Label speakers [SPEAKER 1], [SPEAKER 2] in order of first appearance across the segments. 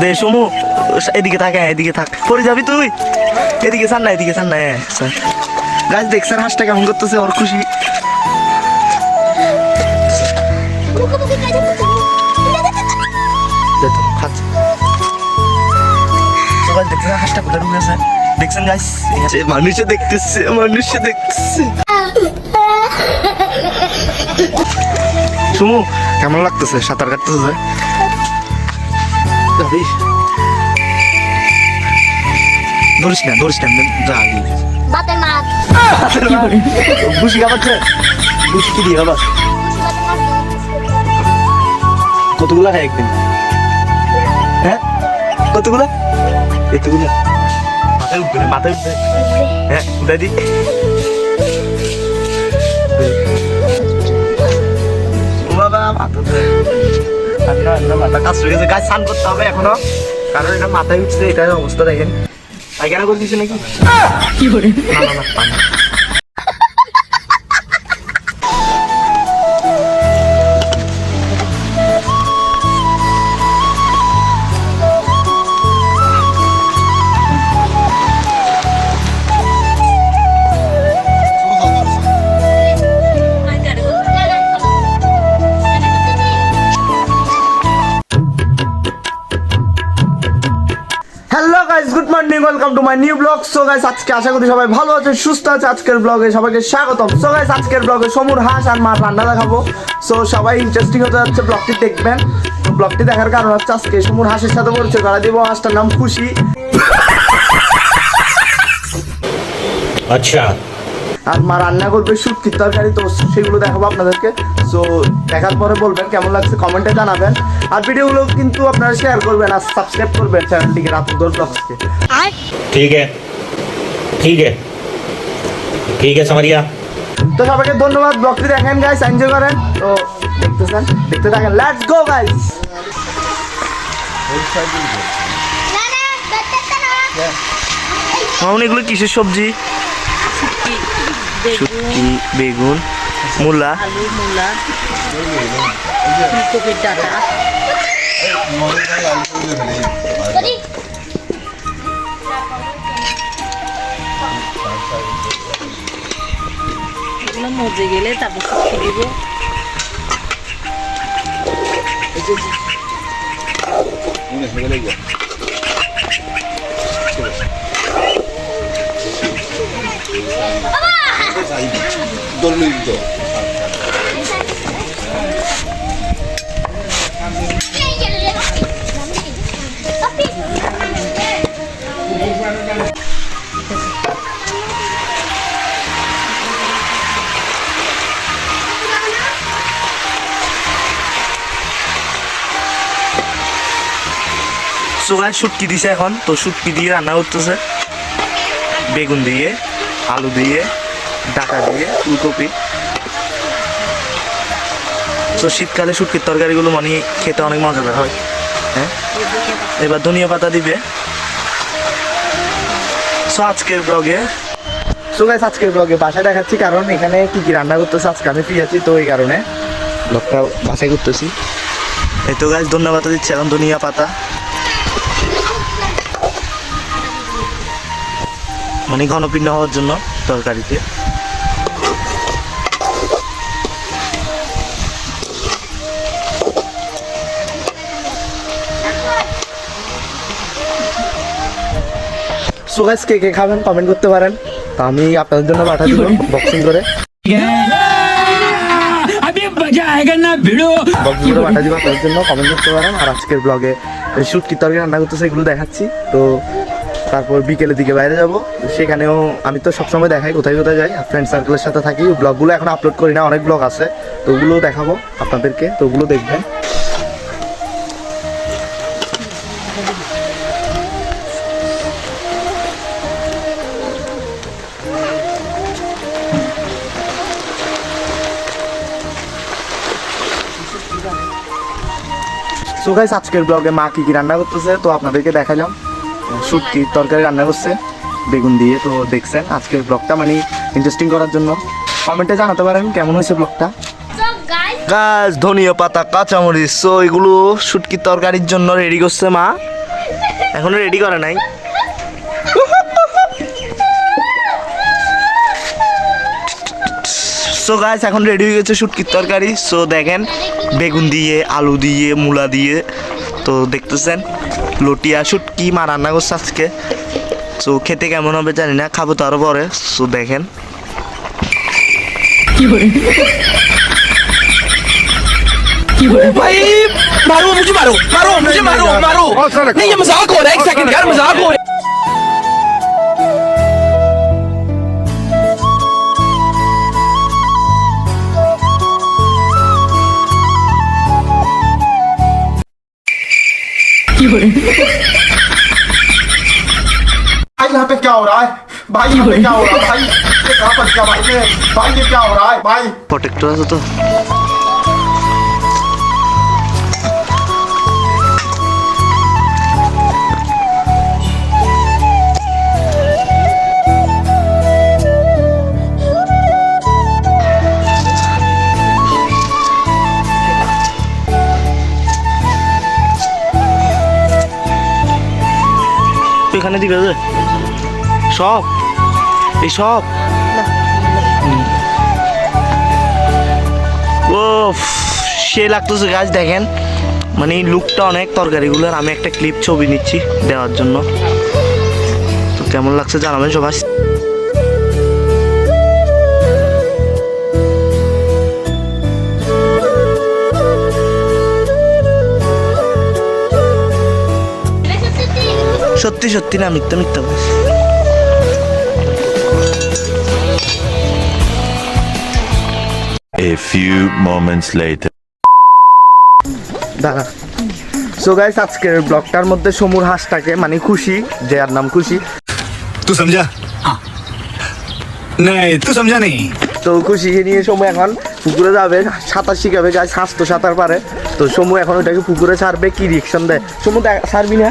[SPEAKER 1] দে সমু এদিকে থাক হ্যাঁ এদিকে থাক। পরে যাবি তুই? এদিকে চান না এদিকে চান না হ্যাঁ স্যার। গাছ দেখছেন হাঁসটা কেমন করতেছে ওর খুশি। দেখো হাঁসটা কোথায় দেখছেন গাছ মানুষে দেখতেছে মানুষে দেখতেছে। সুমু কেমন লাগতেছে? সাঁতার কাটতেছে যাবি ধরিস না ধরিস না যা আগে
[SPEAKER 2] বাতের মাছ
[SPEAKER 1] বুঝি খাবাচ্ছে বুঝি কি দিয়ে খাবার কতগুলো খায় একদিন? হ্যাঁ? কতগুলো? এতগুলো। মাথায় উঠবে মাথায় উঠবে। হ্যাঁ উঠাই দি। ও বাবা মাথা ঠান্ডা ঠান্ডা মাথা কাজ হয়ে গেছে গাছ স্নান করতে হবে এখনও কারণ এটা মাথায় উঠছে এটার অবস্থা দেখেন। পায়খানা করে দিয়েছে নাকি? না না না morning welcome to my new blog so guys আজকে আশা করি সবাই ভালো আছে সুস্থ আছে আজকের ব্লগে সবাইকে স্বাগতম। সো গাইস আজকের ব্লগে সমুর হাঁস আর মা রান্না দেখাবো। সো সবাই ইন্টারেস্টিং হতে যাচ্ছে ব্লগটি দেখবেন। ব্লগটি দেখার কারণ হচ্ছে আজকে সমুর হাঁসের সাথে পড়ছে ধরা দিব। হাঁসটার নাম খুশি।
[SPEAKER 3] আচ্ছা
[SPEAKER 1] আর মা রান্না করবে শুটকির তরকারি তো সেগুলো দেখাবো আপনাদেরকে। সো দেখার পরে বলবেন কেমন লাগছে কমেন্টে জানাবেন। আর ভিডিওগুলো কিন্তু আপনারা শেয়ার করবেন আর সাবস্ক্রাইব করবেন চ্যানেলটিকে রাতুদর ব্লগসকে
[SPEAKER 3] ঠিক আছে। ঠিক আছে। ঠিক আছে সামারিয়া
[SPEAKER 1] তো সবাইকে ধন্যবাদ ব্লগটি দেখেন গাইস এনজয় করেন। তো দেখতেছেন দেখতে থাকেন। লেটস গো গাইস মামুন এগুলো কিসের সবজি? শুটকি বেগুন মূলা।
[SPEAKER 4] আলু মূলা ফুলকপির ডাটা। এগুলো মজে গেলে তারপর শুকিয়ে দিব। এই যে
[SPEAKER 1] সোগায় দিছে এখন তো শুটকি দিয়ে রান্না করতেছে। বেগুন দিয়ে আলু দিয়ে। ডাটা দিয়ে ফুলকপি। তো শীতকালে শুটকির তরকারিগুলো মানে খেতে অনেক মজাদার হয়। হ্যাঁ? এবার ধনিয়া পাতা দিবে। সো আজকের ব্লগে সো গাইস আজকের ব্লগে বাসায় দেখাচ্ছি কারণ এখানে কি কি রান্না করতেছে আজকে আমি ফ্রি আছি তো এই কারণে। ব্লগটা বাসায় করতেছি। এই তো গাছ ধনিয়া পাতা দিচ্ছে, এখন ধনিয়া পাতা। মানে ঘনপিণ্ড হওয়ার জন্য তরকারিতে। সো কে কে খাবেন? কমেন্ট করতে পারেন। তো আমি আপনাদের জন্য পাঠা দিলাম বক্সিং করে। পাঠা দিব তার জন্য কমেন্ট করতে পারেন। আর আজকের ব্লগে শুট কি তরকারি রান্না করতেছে এগুলো দেখাচ্ছি। তো তারপর বিকেলের দিকে বাইরে যাব। সেখানেও আমি তো সবসময় দেখাই কোথায় কোথায় যাই। ফ্রেন্ড সার্কেলের সাথে থাকি। ব্লগগুলো এখন আপলোড করি না, অনেক ব্লগ আছে। তো ওগুলো দেখাবো আপনাদেরকে। তো ওগুলো দেখবেন। সো গাইস আজকের ব্লগে মা কি কি রান্না করতেছে? তো আপনাদেরকে দেখাইলাম। শুটকি তরকারি রান্না করছে বেগুন দিয়ে। তো দেখছেন আজকের ব্লগটা মানে ইন্টারেস্টিং করার জন্য। কমেন্টে জানাতে পারেন কেমন হয়েছে ব্লগটা গাছ ধনিয়া পাতা কাঁচামরিচ সো এগুলো শুটকি তরকারির জন্য রেডি করছে মা। এখনও রেডি করে নাই। সো গাইস এখন রেডি হয়ে গেছে শুটকির তরকারি। সো দেখেন বেগুন দিয়ে আলু দিয়ে মূলা দিয়ে তো দেখতেছেন লটিয়া শুটকি মা রান্না করছে আজকে সো খেতে কেমন হবে জানি না খাবো তো আরো পরে সো দেখেন
[SPEAKER 5] भाई मारो मुझे मारो मारो मुझे मारो मारो नहीं ये मजाक हो रहा है एक सेकंड यार मजाक हो रहा है
[SPEAKER 6] भाई यहाँ पे क्या हो रहा है? भाई यहाँ पे क्या हो रहा है? भाई ये कहाँ पर क्या भाई? ये भाई ये क्या हो रहा है? भाई।
[SPEAKER 1] प्रोटेक्टर तो। এখানে দিবে যে? সব। এই সব। ও সে লাগতেছে গাছ দেখেন। মানে এই লুকটা অনেক তরকারিগুলোর। আমি একটা ক্লিপ ছবি নিচ্ছি দেওয়ার জন্য। তো কেমন লাগছে জানাবেন সবাই। সত্যি সত্যি না মিথ্যা মিথ্যা বলছি।
[SPEAKER 7] A few moments later.
[SPEAKER 1] দাঁড়া। সো গাইস আজকের ব্লগটার মধ্যে সমুর হাসটাকে মানে খুশি যে আর নাম খুশি।
[SPEAKER 5] তুই সমঝা নাই তুই সমঝা নেই
[SPEAKER 1] তো খুশি নিয়ে সমু এখন পুকুরে যাবে সাঁতার শিখাবে গাছ হাসতো সাঁতার পারে। তো সমু এখন ওটাকে পুকুরে ছাড়বে কি রিকশন দেয়? সমু ছাড়বি না?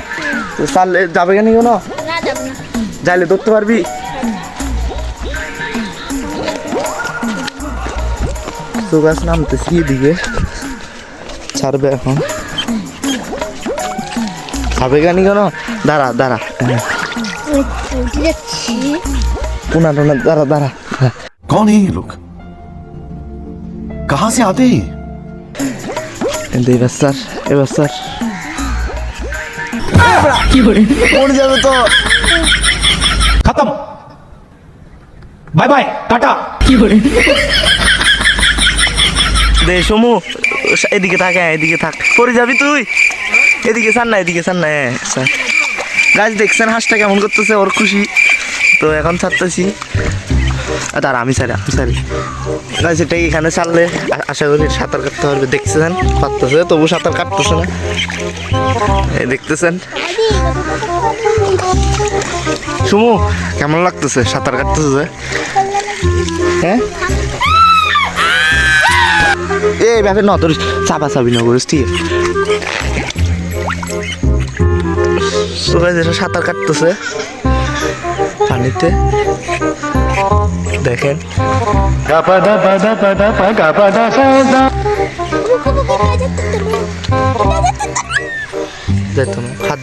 [SPEAKER 1] তাহলে যাবে কেন কেন? যাইলে ধরতে পারবি? তো গাছ নামতেছি এদিকে। ছাড়বে এখন। খাবে কেন কেন? দাঁড়া দাঁড়া। পুনা টুনা দাঁড়া দাঁড়া।
[SPEAKER 6] কন এই লোক কাহা সে
[SPEAKER 1] আতে এবার স্যার এবার স্যার পড়ে যাবে তো।
[SPEAKER 5] খতম। Bye bye tata. কি করে?
[SPEAKER 1] দে সমু এদিকে থাক হ্যাঁ, এদিকে থাক। পরে যাবি তুই? এদিকে সান না এদিকে সান না হ্যাঁ, গাছ দেখছেন হাঁসটা কেমন করতেছে? ওর খুশি। তো এখন ছাড়তেছি। দাঁড়া, আমি সারি, আমি গাছ এটাই এখানে ছাড়লে আশা করি সাঁতার কাটতে পারবে। দেখছেন পারতেছে, তবু সাঁতার কাটতেছে না। দেখতেছেন? সুমু, কেমন লাগতেছে? সাঁতার কাটতেছে? হ্যাঁ? এই ব্যাপার ন তোর চাপা চাবি না করিস ঠিক সাঁতার কাটতেছে। পানিতে। দেখেন। হাত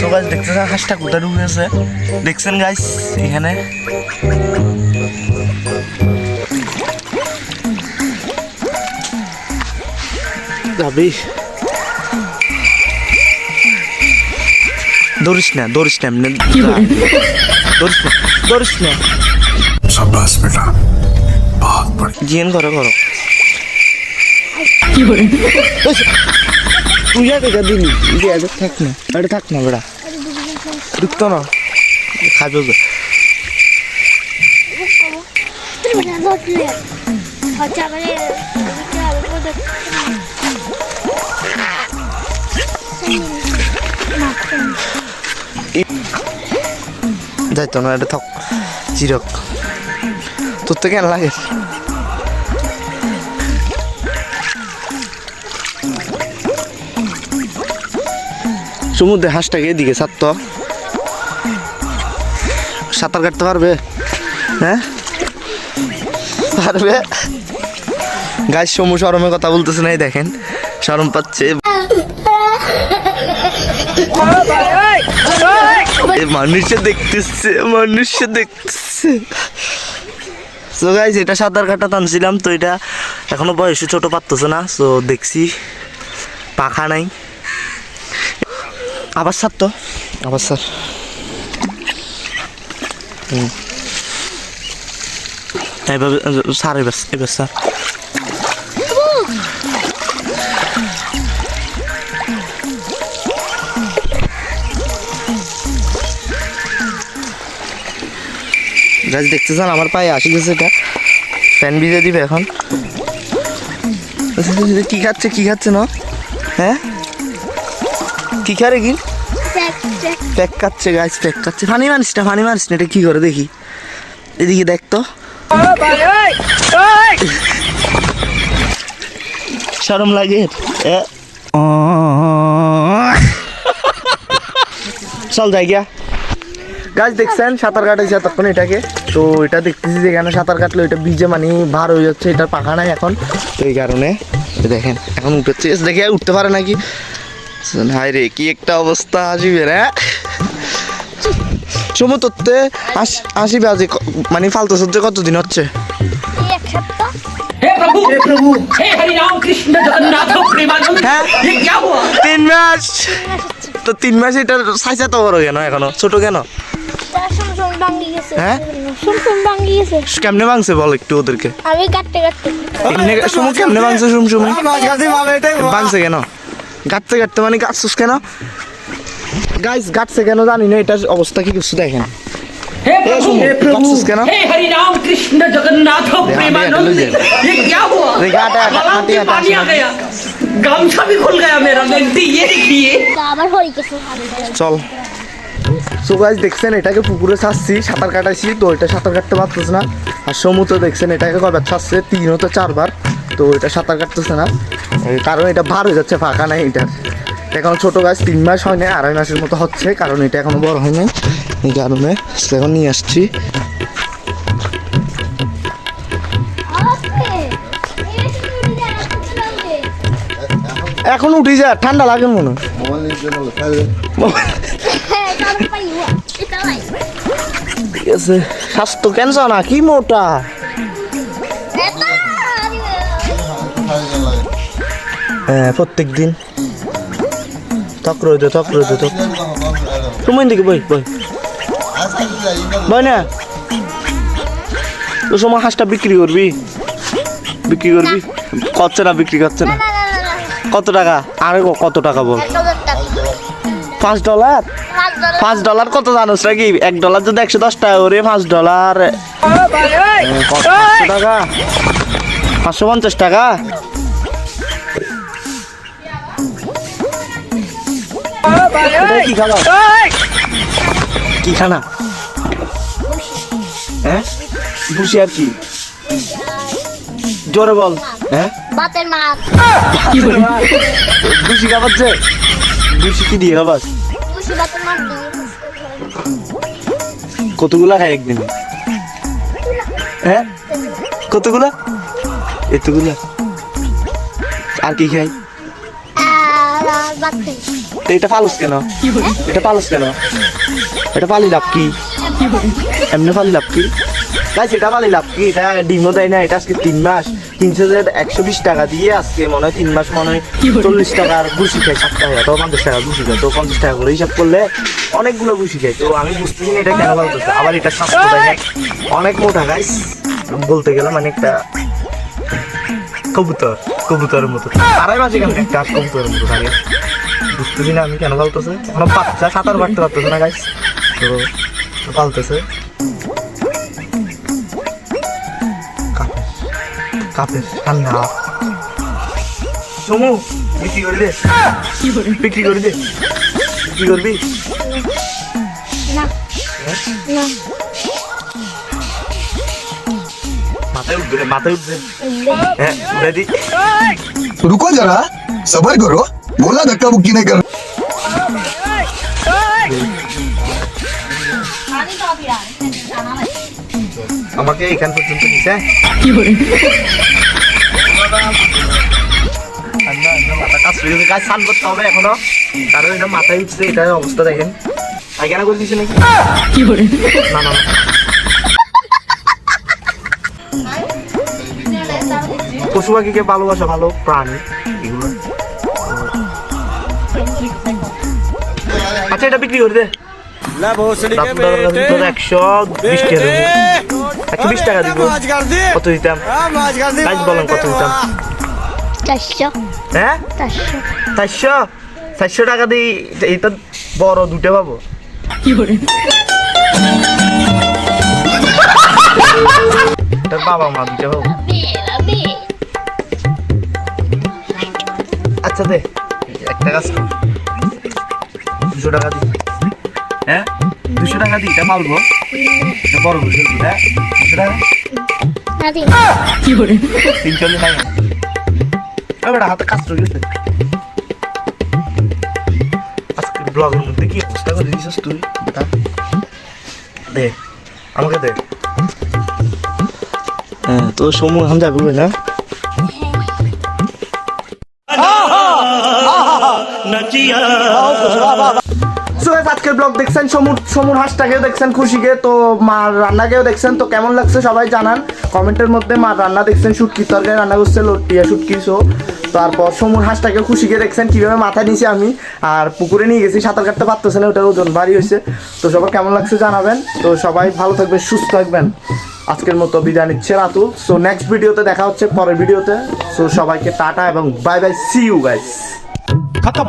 [SPEAKER 1] সবাই দেখতেছেন হাঁসটা কোথায় ঢুকেছে? দেখছেন গাইস এখানে? যাবি ধরিস না ধরিস না দৌড়িস না দৌড়িস না
[SPEAKER 6] সাব্বাস বেটা বহুত বড়
[SPEAKER 1] জিএন করো করো কি বলে? তুই যা দেখা দিলি এটা এটা থাক না। এটা থাক না বেটা। ঢুকতো না। খাবে
[SPEAKER 2] আচ্ছা মানে
[SPEAKER 1] যাইতো না এটা থাক, চিরক। তোর তো কেন লাগে। সমুদ্রে হাঁসটাকে এদিকে ছাড়তো সাঁতার কাটতে পারবে? হ্যাঁ? পারবে? গাছ সমু সরমের কথা বলতেছে না, এই দেখেন। সরম পাচ্ছে। মানুষে দেখতেছে মানুষে দেখতেছে। সো গাইজ এটা সাঁতার কাটা টানছিলাম তো এটা এখনও বয়সে ছোট পারতেছে না সো দেখছি। পাখা নাই। আবার স্যার তো, আবার স্যার হুম। এবার স্যার এবার এবার স্যার গাছ দেখতেছেন আমার পায়ে আসি গেছে এটা। ফ্যান ভিজে দিবে এখন। কি খাচ্ছে কি খাচ্ছে না? হ্যাঁ? কি খারে কি প্যাক খাচ্ছে গাছ প্যাক খাচ্ছে। ফানি মানিস না ফানি মানিস না, এটা কি করে দেখি। এদিকে দেখ তো। সরম লাগে। চল, যাই গিয়া। গাছ দেখছেন? সাঁতার কাটাইছে এতক্ষণ এটাকে। তো এটা দেখতেছি যে এখানে সাঁতার কাটলো ওইটা ভিজে মানে ভার হয়ে যাচ্ছে এটার পাখা নাই এখন। তো এই কারণে দেখেন এখন উঠেছে দেখে উঠতে পারে নাকি? হাই রে কি একটা অবস্থা আসিবে রে হ্যাঁ? সমতত্বে আসিবে আজ মানে ফালতু সহ্য কতদিন হচ্ছে? হ্যাঁ? তিন মাস! তো তিন মাস এটা সাইজা তো বড় কেন এখনও? ছোট কেন? হ্যাঁ?
[SPEAKER 2] শুনশুন ভাঙ্গি গেছে
[SPEAKER 1] কেমনে ভাঙছে বল একটু ওদেরকে
[SPEAKER 2] আমি কাটতে কাটতে
[SPEAKER 1] এমনি সুমু কেমনে ভাঙছে সুম সুমে ভাঙছে কেন গাটতে গাটতে মানে গাছছিস কেন গাইস গাটছে কেন জানি না এটার অবস্থা কি কিছু দেখেন
[SPEAKER 5] हे
[SPEAKER 1] ए,
[SPEAKER 5] प्रभु
[SPEAKER 1] सुनो,
[SPEAKER 5] हे प्रभु
[SPEAKER 1] बख्शिश के ना?
[SPEAKER 5] हे हरि राम कृष्ण जगन्नाथ प्रेमानंद
[SPEAKER 1] ले ले।
[SPEAKER 5] ये क्या हुआ
[SPEAKER 1] देखा, हटा, हटा,
[SPEAKER 5] गला
[SPEAKER 1] हटी,
[SPEAKER 5] में
[SPEAKER 1] हटा,
[SPEAKER 5] पानी आ
[SPEAKER 1] सुनो।
[SPEAKER 5] गया गामछा भी खुल गया मेरा गलती ये देखिए
[SPEAKER 2] তা
[SPEAKER 1] সো গাছ দেখছেন এটাকে পুকুরে ছাড়ছি সাঁতার কাটাইছি তো এটা সাঁতার কাটতে পারতেছে না। আর সমুদ্র দেখছেন এটাকে কয়বার ছাড়ছে? তিন হতে চারবার তো এটা সাঁতার কাটতেছে না। কারণ এটা ভার হয়ে যাচ্ছে ফাঁকা নাই এটার। এখন ছোট গাছ তিন মাস হয় না আড়াই মাসের মতো হচ্ছে কারণ এটা এখনও বড় হয় নাই। এই কারণে এখন নিয়ে আসছি। এখন উঠি যা ঠান্ডা লাগে মনে হয়। ঠিক আছে। স্বাস্থ্য ক্যান্সার না? কি মোটা? হ্যাঁ প্রত্যেক দিন। ত্বক রয়েছে ত্বক রয়েছে ত্বক তুমি দিকে বই বই। বই না? তো সময় হাঁসটা বিক্রি করবি? বিক্রি করবি? করছে না বিক্রি করছে না। কত টাকা? আরে কত টাকা বল? পাঁচ ডলার? পাঁচ ডলার কত জানোস নাকি? এক ডলার যদি একশো দশ টাকা করে পাঁচ ডলার পাঁচশো টাকা। পাঁচশো পঞ্চাশ টাকা? কি কি খানা হ্যাঁ? বুঝি আর কি? জোরে বল। হ্যাঁ?
[SPEAKER 2] বাতের মাছ
[SPEAKER 1] বুঝি কি দিয়ে খাবার কতগুলা? খাই একদিন। হ্যাঁ? কতগুলা? এতগুলা। আর কি খাই? এটা পালস কেন? এটা পালস কেন? এটা পালি লাভ কি? এমনি পালি লাভ কি? তাই সেটা পালি লাভ কি? এটা ডিমও দেয় না এটা আজকে তিন মাস। তিনশো একশো বিশ টাকা দিয়ে আজকে মনে হয় তিন মাস মনে হয় চল্লিশ টাকার গুছি খাই ষাট টাকা। তো পঞ্চাশ টাকা গুছি খাই তো পঞ্চাশ টাকা করে হিসাব করলে অনেকগুলো গুছি খাই তো আমি বুঝতেছি না এটা কেন বলতেছে। আবার এটা স্বাস্থ্য দেয় অনেক মোটা গাইস বলতে গেলে মানে একটা কবুতর কবুতরের মতো। আড়াই মাসে কেন? একটা কবুতরের মতো থাকে। বুঝতেছি না আমি কেন পালতেছে কোনো বাচ্চা সাঁতার কাটতে পারতেছে না গাইস তো তো পালতেছে। কাপের ঠান্ডা সমু বিক্রি করে দে বিক্রি করে দে বিক্রি করবি
[SPEAKER 2] না না
[SPEAKER 1] মাথায় উঠবে রে, মাথায় উঠবে হ্যাঁ রেডি
[SPEAKER 8] रुको जरा सबर करो बोला धक्का मुक्की नहीं कर
[SPEAKER 1] আমাকে এখান পর্যন্ত নিছে ঠান্ডা ঠান্ডা মাথা কাজ কষ্ট গাছ স্নান করতে হবে এখনও কারণ এটা মাথায় উঠছে এটার অবস্থা দেখেন পায়খানা করে দিচ্ছে নাকি না না না পশু পাখিকে ভালোবাসা ভালো প্রাণী এগুলো। আচ্ছা এটা বিক্রি করে দে। একশো বিশ টাকা দেবো। একশো বিশ টাকা দিব। কত দিতাম? কাজ বলেন কত দিতাম।
[SPEAKER 2] চারশো।
[SPEAKER 1] হ্যাঁ?
[SPEAKER 2] চারশো।
[SPEAKER 1] চারশো? টাকা দিই এটা বড় দুটো পাবো। তোর বাবা মা দুটো পাবো। আচ্ছা দে একটা কাজ কর দুশো টাকা দি হ্যাঁ? দুশো টাকা দি এটা এটা বড় বুঝে হ্যাঁ দুশো টাকা। তিন চল্লিশ টাকা। এবার হাতে কাজ চলে গেছে। আজকে ব্লগের মধ্যে কি অবস্থা করে দিয়েছিস তুই? দে আমাকে দে। হ্যাঁ তো সমু এখন যাবে না? guys, আজকের ব্লগ দেখছেন সমুর সমুর হাঁসটাকেও দেখছেন খুশিকে, তো মার রান্নাকেও দেখছেন, তো কেমন লাগছে সবাই জানান। কমেন্টের মধ্যে মার রান্না দেখছেন সুটকি তরকারি রান্না করছে লটিয়া সুটকি সো তারপর সমুর হাসটাকে খুশিকে দেখছেন, কীভাবে মাথায় নিয়েছি আমি। আর পুকুরে নিয়ে গেছি, সাঁতার কাটতে পারতেছে না, ওটার ওজন ভারী হয়েছে। তো সবার কেমন লাগছে জানাবেন। তো সবাই ভালো থাকবে সুস্থ থাকবেন। আজকের মতো বিদায় নিচ্ছে রাতুল সো নেক্সট ভিডিওতে দেখা হচ্ছে পরের ভিডিওতে সো সবাইকে টাটা এবং bye bye see you guys
[SPEAKER 5] খতম